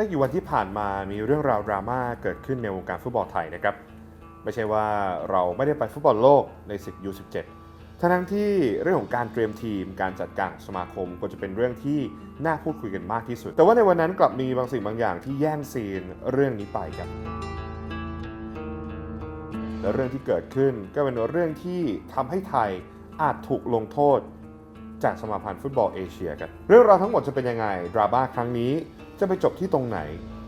ไม่กี่วันที่ผ่านมามีเรื่องราวดราม่าเกิดขึ้นในวงการฟุตบอลไทยนะครับ ไม่ใช่ว่าเราไม่ได้ไปฟุตบอลโลกในศึก U17 ทั้งที่เรื่องของการเตรียมทีม การจัดการสมาคมก็จะเป็นเรื่องที่น่าพูดคุยกันมากที่สุด แต่ว่าในวันนั้นกลับมีบางสิ่งบางอย่างที่แย่งซีนเรื่องนี้ไปครับ และเรื่องที่เกิดขึ้นก็เป็นเรื่องที่ทำให้ไทยอาจถูกลงโทษ จากสมาพันธ์ฟุตบอลเอเชียกันเรื่องราวทั้งหมดจะเป็นยังไงดราม่าครั้งนี้ จะไปจบที่ตรงไหน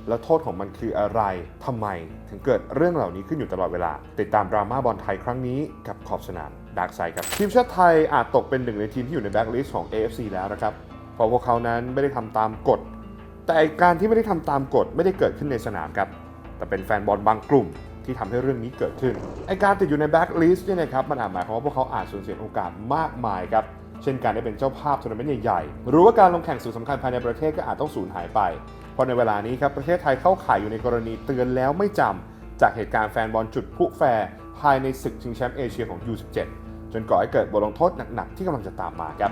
แล้วโทษของมันคืออะไรทำไม ถึงเกิดเรื่องเหล่านี้ขึ้นอยู่ตลอดเวลา ติดตามดราม่าบอลไทยครั้งนี้กับขอบสนามดาร์กไซด์ครับทีมชาติไทยอาจตกเป็นหนึ่งในทีมที่อยู่ในแบ็กลิสต์ของ AFC แล้วนะครับเพราะพวกเขานั้นไม่ได้ทำตามกฎ แต่อ้การที่ไม่ได้ทำตามกฎไม่ได้เกิดขึ้นในสนามครับแต่เป็นแฟนบอลบางกลุ่มที่ทำให้เรื่องนี้เกิดขึ้นไอการติดอยู่ในแบ็กลิสต์เนี่ยนะครับมันอาจหมายความว่าพวกเขาอาจสูญเสียโอกาสมากมายครับ เช่นการได้เป็นเจ้าภาพทัวร์นาเมนต์ใหญ่ๆหรือว่าการลงแข่งสื่สำคัญภายในประเทศก็อาจต้องสูญหายไป เพราะในเวลานี้ครับประเทศไทยเข้าข่ายอยู่ในกรณีเตือนแล้วไม่จำจากเหตุการณ์แฟนบอลจุดพลุแฟร์ภายในศึกชิงแชมป์เอเชียของ U17 จนก่อให้เกิดบทลงโทษหนักๆที่กำลังจะตามมาครับ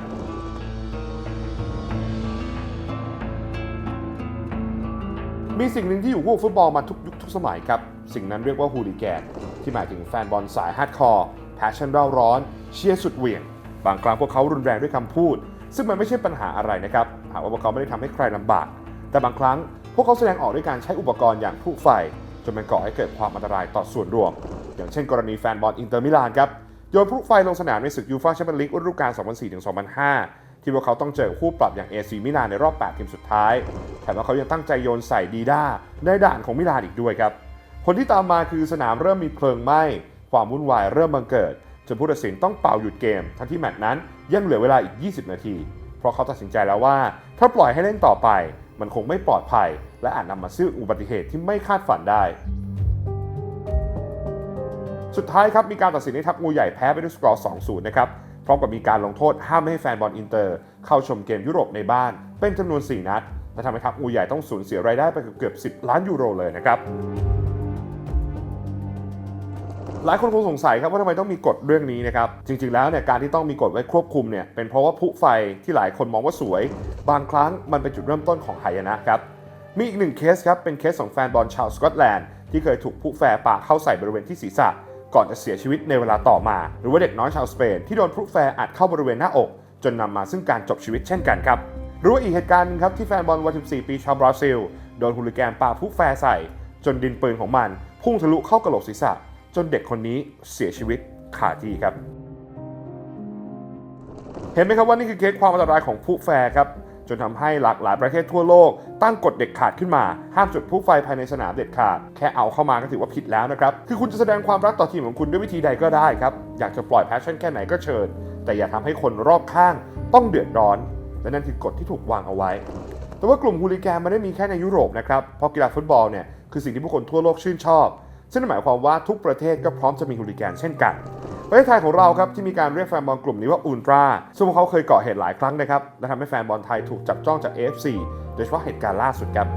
มีสิ่งหนึ่งที่อยู่คู่ฟุตบอลมาทุกยุคทุกสมัยครับ สิ่งนั้นเรียกว่าฮูลิแกนที่หมายถึงแฟนบอลสายฮาร์ดคอร์แพชชั่นเร่าร้อน เชียร์สุดเหวี่ยง บางครั้งพวกเขารุนแรงด้วยคำพูด ซึ่งมันไม่ใช่ปัญหาอะไรนะครับหากว่าพวกเขาไม่ได้ทำให้ใครลำบาก แต่บางครั้งพวกเขาแสดงออกด้วยการใช้อุปกรณ์อย่างพลุไฟจนมันก่อให้เกิดความอันตรายต่อส่วนรวม อย่างเช่น กรณีแฟนบอลอินเตอร์มิลานครับโยนพลุไฟลงสนามในศึกยูฟ่าแชมเปี้ยนลีกฤดูกาล 2004-2005 ที่พวกเขาต้องเจอคู่ปรับอย่างเอซีมิลานในรอบ 8 ทีมสุดท้ายแถมว่าเขายังตั้งใจโยนใส่ดีด้าในด่านของมิลานอีกด้วยครับผลที่ตามมาคือสนามเริ่มมีเพลิงไหม้ความวุ่นวายเริ่มบังเกิด จนผู้ตัดสินต้องเป่าหยุดเกม ทั้งที่แมตช์นั้นยังเหลือเวลาอีก 20 นาที เพราะเขาตัดสินใจแล้วว่า ถ้าปล่อยให้เล่นต่อไป มันคงไม่ปลอดภัย และอาจนำมาซึ่งอุบัติเหตุที่ไม่คาดฝันได้ สุดท้ายครับมีการตัดสินให้ทัพงูใหญ่แพ้ไปด้วยสกอร์ 2-0 นะครับพร้อมกับมีการลงโทษห้ามไม่ให้แฟนบอลอินเตอร์ เข้าชมเกมยุโรปในบ้าน เป็นจำนวน 4 นัดและทำให้ทัพงูใหญ่ต้องสูญเสียรายได้ไปเกือบ 10 ล้านยูโรเลยนะครับ หลายคนคงสงสัยครับว่าทำไมต้องมีกฎเรื่องนี้นะครับ จริงๆแล้วเนี่ยการที่ต้องมีกฎไว้ควบคุมเนี่ยเป็นเพราะว่าพลุไฟที่หลายคนมองว่าสวย บางครั้งมันเป็นจุดเริ่มต้นของหายนะครับมีอีกหนึ่งเคสครับเป็นเคสของแฟนบอลชาวสกอตแลนด์ที่เคยถูกพลุแฟร์ปาเข้าใส่บริเวณที่ศีรษะ ก่อนจะเสียชีวิตในเวลาต่อมา หรือว่าเด็กน้อยชาวสเปนที่โดนพลุแฟร์อัดเข้าบริเวณหน้าอก จนนำมาซึ่งการจบชีวิตเช่นกันครับหรือว่าอีกเหตุการณ์หนึงครับที่แฟนบอลวัย 14 ปีชาวบราซิลโดนฮูลิแกนปาพลุแฟร์ใส่ จนดินปืนของมัน พุ่งทะลุเข้ากระโหลกศีรษะ จนเด็กคนนี้เสียชีวิตขาดที่ครับ เห็นไหมครับว่านี่คือเคสความอันตรายของพลุแฟร์ครับจนทำให้หลากหลายประเทศทั่วโลก ตั้งกฎเด็ดขาดขึ้นมา ห้ามจุดพลุไฟภายในสนามเด็ดขาด แค่เอาเข้ามาก็ถือว่าผิดแล้วนะครับ คือคุณจะแสดงความรักต่อทีมของคุณด้วยวิธีใดก็ได้ครับ อยากจะปล่อยแพชชั่นแค่ไหนก็เชิญ แต่อย่าทำให้คนรอบข้างต้องเดือดร้อน และนั่นคือกฎที่ถูกวางเอาไว้ แต่ว่ากลุ่มฮูลิแกนไม่ได้มีแค่ในยุโรปนะครับเพราะกีฬาฟุตบอลเนี่ยคือสิ่งที่ผู้คนทั่วโลกชื่นชอบ ซึ่งหมายความว่าทุกประเทศก็พร้อมจะมีฮูลิแกนเช่นกัน ประเทศไทยของเราครับที่มีการเรียกแฟนบอลกลุ่มนี้ว่าอุลตราซึ่งพวกเขาเคยก่อเหตุหลายครั้งนะครับและทำให้แฟนบอลไทยถูกจับจ้องจาก AFC โดยเฉพาะเหตุการณ์ล่าสุดครับ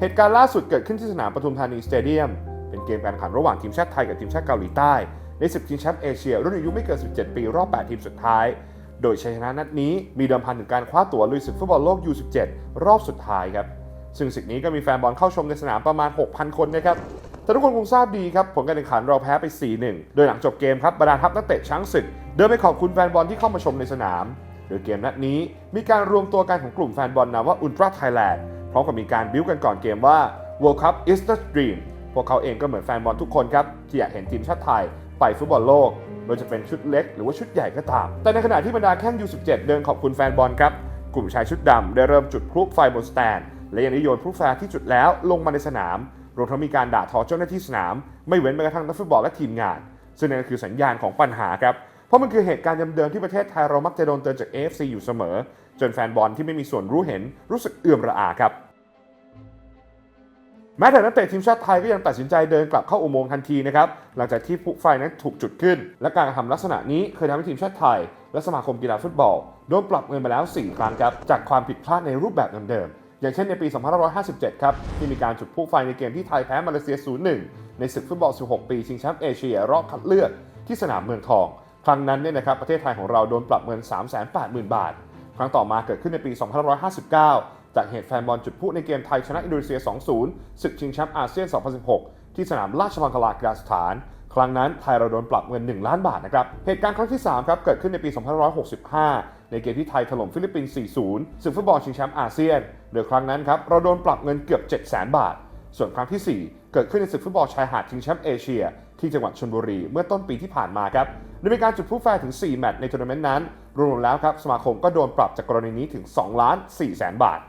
เหตุการณ์ล่าสุดเกิดขึ้นที่สนามปทุมธานีสเตเดียมเป็นเกมการแข่งขันระหว่างทีมชาติไทยกับทีมชาติเกาหลีใต้ในศึกชิงแชมป์เอเชียรุ่นอายุไม่เกิน 17 ปี รอบ 8 ทีมสุดท้าย โดยชัยชนะนัดนี้มีเดิมพันถึงการคว้าตั๋วลุยศึกฟุตบอลโลก U17 รอบสุดท้ายครับ ซึ่งศึกนี้ก็มีแฟนบอลเข้าชมในสนามประมาณ 6,000 คนนะครับแต่ทุกคนคงทราบดีครับ ผลการแข่งขันเราแพ้ไป 4-1 โดยหลังจบเกมครับบรรดาทัพนักเตะช้างศึก เดินไปขอบคุณแฟนบอลที่เข้ามาชมในสนาม โดยเกมนัดนี้มีการรวมตัวกันของกลุ่มแฟนบอลนามว่า Ultra Thailand พร้อมกับมีการบิ้วกันก่อนเกมว่า World Cup is the dream พวกเขาเองก็เหมือนแฟนบอลทุกคนครับที่อยากเห็นทีมชาติไทยไปฟุตบอลโลกไม่ว่าจะเป็นชุดเล็กหรือว่าชุดใหญ่ก็ตาม แต่ในขณะที่บรรดาแข้ง U17 เดินขอบคุณแฟนบอลครับกลุ่มชายชุดดำได้เริ่มจุดพลุไฟบนสแตน และยังได้โยนพลุไฟร์ที่จุดแล้วลงมาในสนาม รวมทั้งมีการด่าทอเจ้าหน้าที่สนาม ไม่เว้นแม้กระทั่งนักฟุตบอลและทีมงาน ซึ่งนั่นคือสัญญาณของปัญหาครับ เพราะมันคือเหตุการณ์เดิมๆที่ประเทศไทยเรามักจะโดนเตือนจาก AFC อยู่เสมอ จนแฟนบอลที่ไม่มีส่วนรู้เห็นรู้สึกเอื่อมระอาครับแม้แต่นักเตะทีมชาติไทยก็ยังตัดสินใจเดินกลับเข้าอุโมงค์ทันทีนะครับ หลังจากที่พลุไฟนั้นถูกจุดขึ้น และการทำลักษณะนี้เคยทำให้ทีมชาติไทย และสมาคมกีฬาฟุตบอล โดนปรับเงินมาแล้ว 4 ครั้งครับ จากความผิดพลาดในรูปแบบเดิม อย่างเช่นในปี 2557 ครับ ที่มีการจุดพลุไฟในเกมที่ไทยแพ้มาเลเซีย 0-1 ในศึกฟุตบอล 16 ปี ชิงแชมป์เอเชียรอบคัดเลือกที่สนามเมืองทอง ครั้งนั้นเนี่ยนะครับประเทศไทยของเราโดนปรับเงิน 380,000 บาท ครั้งต่อมาเกิดขึ้นในปี 2559 จากเหตุแฟนบอลจุดพลุในเกมไทยชนะอินโดนีเซีย 2-0 ศึกชิงแชมป์อาเซียน 2016 ที่สนามราชมังคลากีฬาสถาน ครั้งนั้นไทยเราโดนปรับเงิน 1 ล้านบาทนะครับ เหตุการณ์ครั้งที่ 3 ครับ เกิดขึ้นในปี 2565 ในเกมที่ไทยถล่มฟิลิปปินส์ 4-0ศึกฟุตบอลชิงแชมป์อาเซียนโดยครั้งนั้นครับเราโดนปรับเงินเกือบ 700,000 บาท ส่วนครั้งทีสี่4 เกิดขึ้นในศึกฟุตบอลชายหาดชิงแชมป์เอเชีย ที่จังหวัดชลบุรีเมื่อต้นปีที่ผ่านมาครับโดยมีการจุดพลุแฟร์ถึง 4 แมตช์ในทัวร์นาเมนต์นั้น รวมๆแล้วครับสมาคมก็โดนปรับจากกรณีนี้ถึง2ล้าน4แสนบาท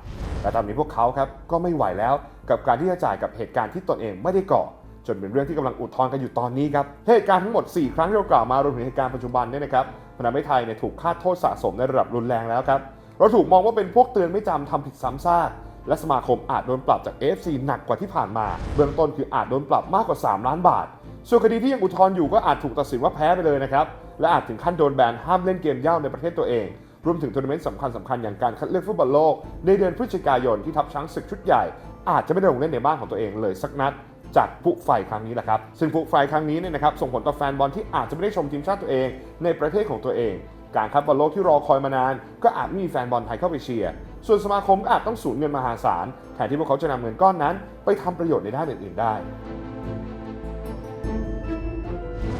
และตอนนี้พวกเขาครับก็ไม่ไหวแล้วกับการที่จะจ่ายกับเหตุการณ์ที่ตนเองไม่ได้ก่อจนเป็นเรื่องที่กำลังอุทธรณ์กันอยู่ตอนนี้ครับเหตุการณ์ทั้งหมด 4 ครั้งที่เรากล่าวมารวมถึงเหตุการณ์ปัจจุบันเนี่ยนะครับ ทำให้ไทยเนี่ยถูกคาดโทษสะสมในระดับรุนแรงแล้วครับ เราถูกมองว่าเป็นพวกเตือนไม่จำทำผิดซ้ำซากและสมาคมอาจโดนปรับจาก AFC หนักกว่าที่ผ่านมา เบื้องต้นคืออาจโดนปรับมากกว่า 3 ล้านบาท ส่วนคดีที่ยังอุทธรณ์อยู่ก็อาจถูกตัดสินว่าแพ้ไปเลยนะครับ และอาจถึงขั้นโดนแบนห้ามเล่นเกมเย้าในประเทศตัวเอง รวมถึงทัวร์นาเมนต์สำคัญสำคัญอย่างการคัดเลือกฟุตบอลโลก ในเดือนพฤศจิกายนที่ทัพช้างศึกชุดใหญ่ อาจจะไม่ได้ลงเล่นในบ้านของตัวเองเลยสักนัด จากผู้ไฟครั้งนี้แหละครับ ซึ่งผู้ไฟครั้งนี้เนี่ยนะครับส่งผลต่อแฟนบอลที่อาจจะไม่ได้ชมทีมชาติตัวเอง ในประเทศของตัวเอง การคัดบอลโลกที่รอคอยมานาน ก็อาจไม่มีแฟนบอลไทยเข้าไปเชียร์ ส่วนสมาคมก็อาจต้องสูญเงินมหาศาลแทนที่พวกเขาจะนำเงินก้อนนั้น ไปทำประโยชน์ในด้านอื่นๆได้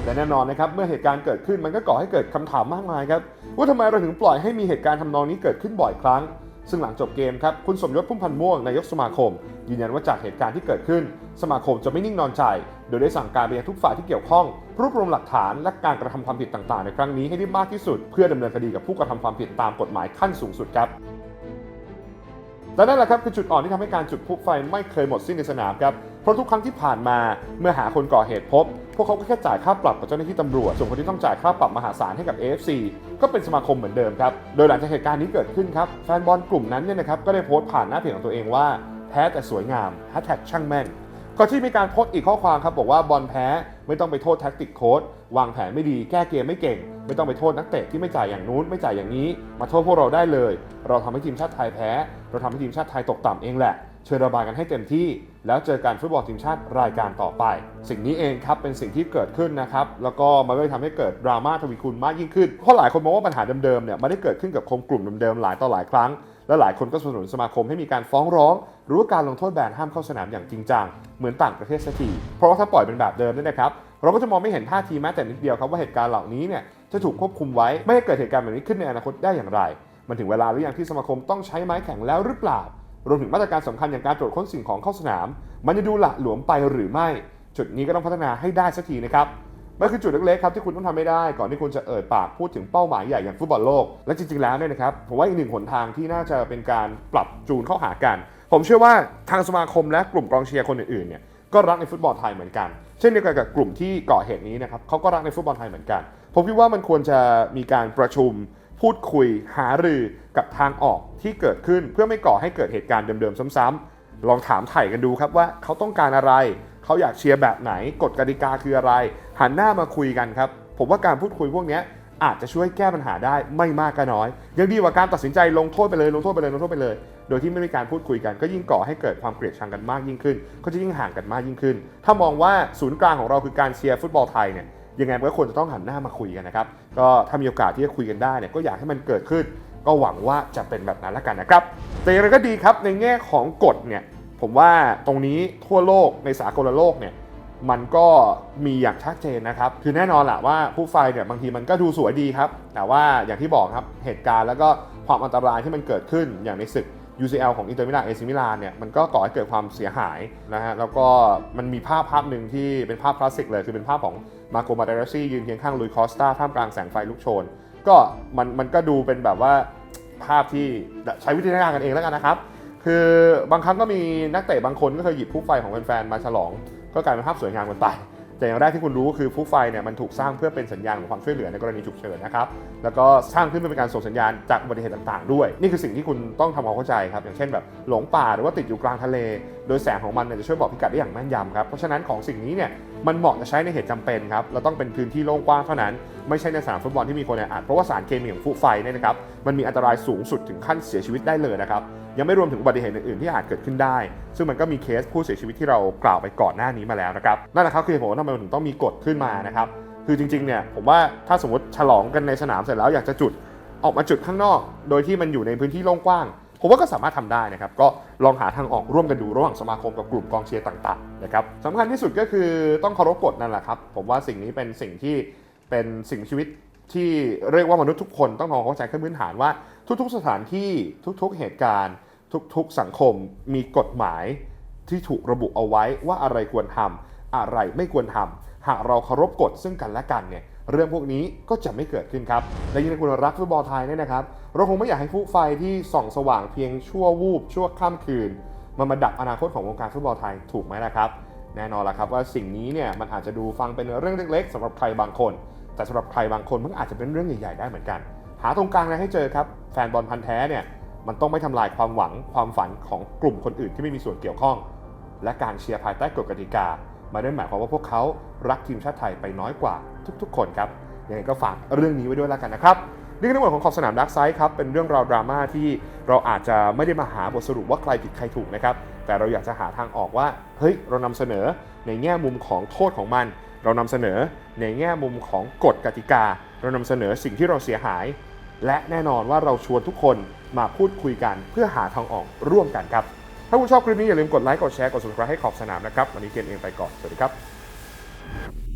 และแน่นอนนะครับเมื่อเหตุการณ์เกิดขึ้นมันก็ก่อให้เกิดคำถามมากมายครับว่าทำไมเราถึงปล่อยให้มีเหตุการณ์ทำนองนี้เกิดขึ้นบ่อยครั้ง ซึ่งหลังจบเกมครับคุณสมยศพุ่มพันธ์ม่วงนายกสมาคม ยืนยันว่าจากเหตุการณ์ที่เกิดขึ้น สมาคมจะไม่นิ่งนอนใจ โดยได้สั่งการไปยังทุกฝ่ายที่เกี่ยวข้อง รวบรวมหลักฐานและการกระทำความผิดต่างๆ ในครั้งนี้ให้ได้มากที่สุด เพื่อดำเนินคดีกับผู้กระทำความผิดตามกฎหมายขั้นสูงสุดครับ และนั่นแหละครับคือจุดอ่อนที่ทำให้การจุดพลุไฟไม่เคยหมดสิ้นในสนามครับ เพราะทุกครั้งที่ผ่านมาเมื่อหาคนก่อเหตุพบ พวกเขาก็แค่จ่ายค่าปรับกับเจ้าหน้าที่ตำรวจ ส่วนคนที่ต้องจ่ายค่าปรับมหาศาลให้กับ AFC ก็เป็นสมาคมเหมือนเดิมครับ โดยหลังจากเหตุการณ์นี้เกิดขึ้นครับแฟนบอลกลุ่มนั้นเนี่ยนะครับก็ได้โพสต์ผ่านหน้าเพจของตัวเองว่าแพ้แต่สวยงามแฮชแท็กช่างแม่นก่อนที่มีการโพสต์อีกข้อความครับบอกว่าบอลแพ้ไม่ต้องไปโทษแท็กติกโค้ดวางแผนไม่ดีแก้เกมไม่เก่ง ไม่ต้องไปโทษนักเตะที่ไม่จ่ายอย่างนู้นไม่จ่ายอย่างนี้ มาโทษพวกเราได้เลย เราทำให้ทีมชาติไทยแพ้ เราทำให้ทีมชาติไทยตกต่ำเองแหละเชิญระบายกันให้เต็มที่ แล้วเจอกันฟุตบอลทีมชาติรายการต่อไป สิ่งนี้เองครับเป็นสิ่งที่เกิดขึ้นนะครับ แล้วก็มันก็เลยทำให้เกิดดราม่าทวีคูณมากยิ่งขึ้นเพราะหลายคนมองว่าปัญหาเดิมๆเนี่ยไม่ได้เกิดขึ้นกับคนกลุ่มเดิมๆหลายต่อหลายครั้งและหลายคนก็สนับสนุนสมาคมให้มีการฟ้องร้อง หรือว่าการลงโทษแบนห้ามเข้าสนามอย่างจริงจังเหมือนต่างประเทศสักทีเพราะว่าถ้าปล่อยเป็นแบบเดิมนี่นะครับเราก็จะมองไม่เห็นท่าทีแม้แต่นิดเดียวครับว่าเหตุการณ์เหล่านี้เนี่ย จะถูกควบคุมไว้ ไม่ให้เกิดเหตุการณ์แบบนี้ขึ้นในอนาคตได้อย่างไร มันถึงเวลาหรือยังที่สมาคมต้องใช้ไม้แข็งแล้วหรือเปล่ารวมถึงมาตรการสำคัญอย่างการตรวจค้นสิ่งของเข้าสนาม มันจะดูหละหลวมไปหรือไม่ จุดนี้ก็ต้องพัฒนาให้ได้สักทีนะครับมันคือจุดเล็กๆครับที่คุณต้องทำไม่ได้ก่อนที่คุณจะเอ่ยปากพูดถึงเป้าหมายใหญ่อย่างฟุตบอลโลก และจริงๆแล้วเนี่ยนะครับผมว่าอีกหนึ่งหนทางที่น่าจะเป็นการปรับจูนเข้าหากัน ผมเชื่อว่าทางสมาคมและกลุ่มกองเชียร์คนอื่นๆเนี่ยก็รักในฟุตบอลไทยเหมือนกัน เช่นเดียวกันกับกลุ่มที่ก่อเหตุนี้นะครับเขาก็รักในฟุตบอลไทยเหมือนกัน ผมคิดว่ามันควรจะมีการประชุมพูดคุยหารือกับทางออกที่เกิดขึ้นเพื่อไม่ก่อให้เกิดเหตุการณ์เดิมๆซ้ำๆลองถามไถ่กันดูครับว่าเขาต้องการอะไร เขาอยากเชียร์แบบไหนกฎกติกาคืออะไร หันหน้ามาคุยกันครับ ผมว่าการพูดคุยพวกนี้อาจจะช่วยแก้ปัญหาได้ไม่มากก็น้อย ยังดีกว่าการตัดสินใจลงโทษไปเลยลงโทษไปเลยลงโทษไปเลย โดยที่ไม่มีการพูดคุยกัน ก็ยิ่งก่อให้เกิดความเกลียดชังกันมากยิ่งขึ้น ก็จะยิ่งห่างกันมากยิ่งขึ้น ถ้ามองว่าศูนย์กลางของเราคือการเชียร์ฟุตบอลไทยเนี่ย ยังไงมันก็ควรจะต้องหันหน้ามาคุยกันนะครับ ก็ถ้ามีโอกาสที่จะคุยกันได้เนี่ยก็อยากให้มันเกิดขึ้น ก็หวังว่าจะเป็นแบบนั้นล้วกันนะครับ แต่อย่างไรก็ดีครับในแง่ของกฎเนี่ยผมว่าตรงนี้ทั่วโลกในสากลโลกเนี่ยมันก็มีอย่างชัดเจนนะครับ คือแน่นอนแหละว่าผู้ไฟเนี่ยบางทีมันก็ดูสวยดีครับ แต่ว่าอย่างที่บอกครับเหตุการณ์แล้วก็ความอันตรายที่มันเกิดขึ้นอย่างในศึก UCL ของอินเตอร์มิลานเอซิมิลานเนี่ยมันก็ก่อให้เกิดความเสียหายนะฮะแล้วก็มันมีภาพภาพหนึ่งที่เป็นภาพคลาสสิกเลยคือเป็นภาพของ มาโกมาเดรซี่ยืนเคียงข้างลุยคอสตาท่ามกลางแสงไฟลุกโชน ก็มันมันก็ดูเป็นแบบว่าภาพที่ใช้วิธีการกันเองแล้วกันนะครับ คือบางครั้งก็มีนักเตะบางคนก็เคยหยิบพลุไฟของแฟนๆมาฉลอง ก็กลายเป็นภาพสวยงามกันไปแต่อย่างแรกที่คุณรู้ก็คือพลุไฟเนี่ยมันถูกสร้างเพื่อเป็นสัญญาณของความช่วยเหลือในกรณีฉุกเฉินนะครับ แล้วก็สร้างขึ้นเพื่อเป็นการส่งสัญญาณจากอุบัติเหตุต่างๆ ด้วย นี่คือสิ่งที่คุณต้องทำความเข้าใจครับ อย่างเช่นแบบหลงป่าหรือว่าติดอยู่กลางทะเล โดยแสงของมันเนี่ยจะช่วยบอกพิกัดได้อย่างแม่นยำครับ เพราะฉะนั้นของสิ่งนี้เนี่ย มันเหมาะจะใช้ในเหตุจำเป็นครับเราต้องเป็นพื้นที่โล่งกว้างเท่านั้น ไม่ใช่ในสนามฟุตบอลที่มีคนแออัดเพราะว่าสารเคมีของพลุไฟเนี่ยนะครับมันมีอันตรายสูงสุดถึงขั้นเสียชีวิตได้เลยนะครับยังไม่รวมถึงอุบัติเหตุอื่นๆที่อาจเกิดขึ้นได้ ซึ่งมันก็มีเคสผู้เสียชีวิตที่เรากล่าวไปก่อนหน้านี้มาแล้วนะครับนั่นแหละครับคือเหตุผลว่าทำไมถึงต้องมีกฎขึ้นมานะครับคือจริงๆเนี่ยผมว่าถ้าสมมติฉลองกันในสนามเสร็จแล้วอยากจะจุดออกมาจุดข้างนอก โดยที่มันอยู่ในพื้นที่โล่งกว้าง ผมว่าก็สามารถทำได้นะครับ ก็ลองหาทางออกร่วมกันดูระหว่างสมาคมกับกลุ่มกองเชียร์ต่างๆนะครับสำคัญที่สุดก็คือต้องเคารพกฎนั่นแหละครับ ผมว่าสิ่งนี้เป็นสิ่งที่เป็นสิ่งชีวิตที่เรียกว่ามนุษย์ทุกคนต้องทำความเข้าใจขั้นพื้นฐานว่าทุกๆ สถานที่ทุกๆเหตุการณ์ ทุกๆสังคมมีกฎหมายที่ถูกระบุเอาไว้ว่าอะไรควรทำอะไรไม่ควรทำหากเราเคารพกฎซึ่งกันและกันเนี่ย เรื่องพวกนี้ก็จะไม่เกิดขึ้นครับ และยิ่งในคุณรักฟุตบอลไทยเนี่ยนะครับ เราคงไม่อยากให้ผู้ไฟที่ส่องสว่างเพียงชั่ววูบชั่วข้ามคืน มันมาดับอนาคตของวงการฟุตบอลไทยถูกไหมล่ะครับ แน่นอนละครับว่าสิ่งนี้เนี่ยมันอาจจะดูฟังเป็นเรื่องเล็ก ๆสำหรับใครบางคน แต่สำหรับใครบางคนมันอาจจะเป็นเรื่องใหญ่ๆได้เหมือนกัน หาตรงกลางนะให้เจอครับแฟนบอลพันธ์แท้เนี่ยมันต้องไม่ทำลายความหวังความฝันของกลุ่มคนอื่นที่ไม่มีส่วนเกี่ยวข้อง และการเชียร์ภายใต้กฎกติกามาได้หมายความว่าพวกเขารักทีมชาติไทยไปน้อยกว่า ทุกๆ คนครับยังไงก็ฝากเรื่องนี้ไว้ด้วยแล้วกันนะครับนี่คือทั้งหมดของขอบสนามดักไซด์ครับเป็นเรื่องราวดราม่าที่เราอาจจะไม่ได้มาหาบทสรุปว่าใครผิดใครถูกนะครับแต่เราอยากจะหาทางออกว่าเฮ้ยเรานำเสนอในแง่มุมของโทษของมัน เรานำเสนอในแง่มุมของกฎกติกา เรานำเสนอสิ่งที่เราเสียหาย และแน่นอนว่าเราชวนทุกคนมาพูดคุยกันเพื่อหาทางออกร่วมกันครับถ้าคุณชอบคลิปนี้อย่าลืมกดไลค์กดแชร์กด subscribe ให้ขอบสนามนะครับวันนี้เกมเองไปก่อนสวัสดีครับ